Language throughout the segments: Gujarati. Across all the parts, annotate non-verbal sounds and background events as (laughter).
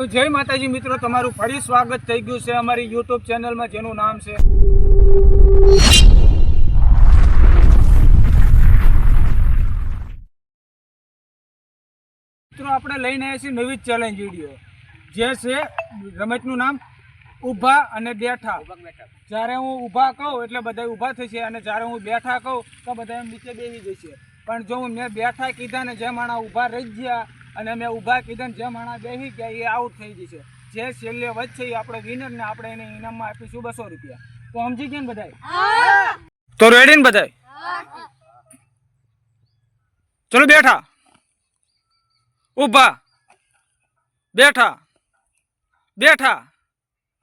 તો જય માતાજી મિત્રો, તમારું ફરી સ્વાગત થઈ ગયું છે અમારી યુટ્યુબ ચેનલમાં, જેનું નામ છે મિત્રો, આપણે લઈને આવ્યા છીએ નવી ચેલેન્જ વીડિયો જે છે રમતનું નામ ઊભા અને બેઠા. જ્યારે હું ઊભા કહું, એટલે બધા ઊભા થશે અને જ્યારે હું બેઠા કહું, તો બધા નીચે બેસી જશે. પણ જો હું મેં બેઠા કીધા ને જે માણા ઊભા રહી ગયા અને મેં ઊભા કીધા જેમ જે માણા બેસી ગયા એ આઉટ થઈ જશે જે છેલ્લે વધશે એ આપણે વિનરને આપણે એને ઇનામમાં આપીશું બસો રૂપિયા. તો સમજી ગયા ને બધા તો રેડી ને બધા ચલો બેઠા. ઊભા. બેઠા. બેઠા.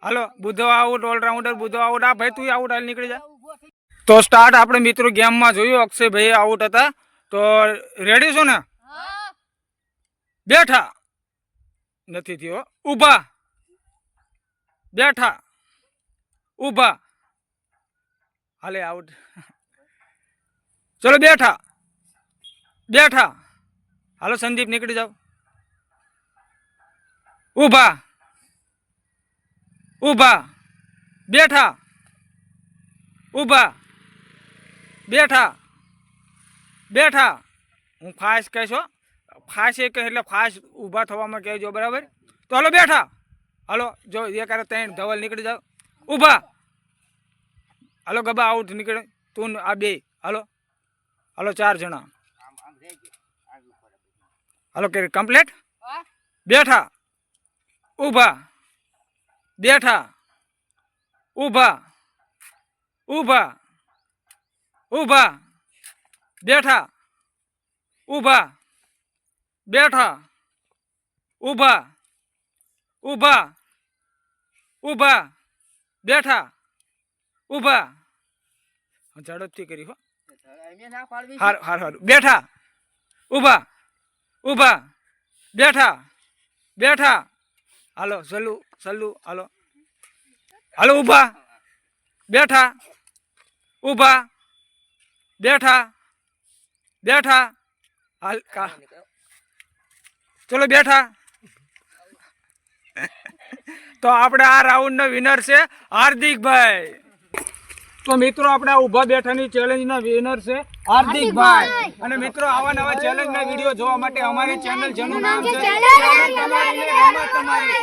હાલો Budho out allrounder Budho out આ ભાઈ તું આઉટ હાલ નીકળી જા. તો સ્ટાર્ટ આપણે મિત્રો ગેમમાં જોયું અક્ષયભાઈ આઉટ હતા. તો રેડી છો ને? બેઠા. નથી થયો. ઊભા. બેઠા. ઊભા. હાલે આઉટ ચલો બેઠા. બેઠા. હાલો સંદીપ, નીકળી જાઓ. ઊભા. ઊભા. બેઠા. ઊભા. બેઠા. બેઠા. હું ખાસ કહેશો ફાસ એ કહે એટલે ફાસ ઊભા થવામાં કહેજો બરાબર? તો હાલો બેઠા. હાલો જો એ કરે ત્રણ ધવલ નીકળી જાઓ. ઊભા. હાલો ગબા આઉટ નીકળે. તું આ બે. હાલો. હાલો ચાર જણા. હાલો કે કમ્પ્લેટ? બેઠા. ઊભા. બેઠા. ઊભા. ઊભા. ઊભા. બેઠા. ઊભા. બેઠા. ઊભા. ઊભા. ઊભા. બેઠા. ઊભા. ઝડપથી કરી હાર હાર હાર. બેઠા. ઊભા. ઊભા. બેઠા. બેઠા. હાલો, સલ્લુ સલુ હાલો. હાલો, ઊભા. બેઠા. ઊભા. બેઠા. બેઠા. હાલ, કા ચલો બેઠા. (laughs) તો આપણે આ રાઉન્ડનો વિનર છે હાર્દિકભાઈ. તો મિત્રો આપણે આ ઊભા બેઠાની ચેલેન્જના વિનર છે હાર્દિકભાઈ. અને મિત્રો આવા નવા ચેલેન્જના વીડિયો જોવા માટે અમારી ચેનલ જેનું નામ છે તમારી.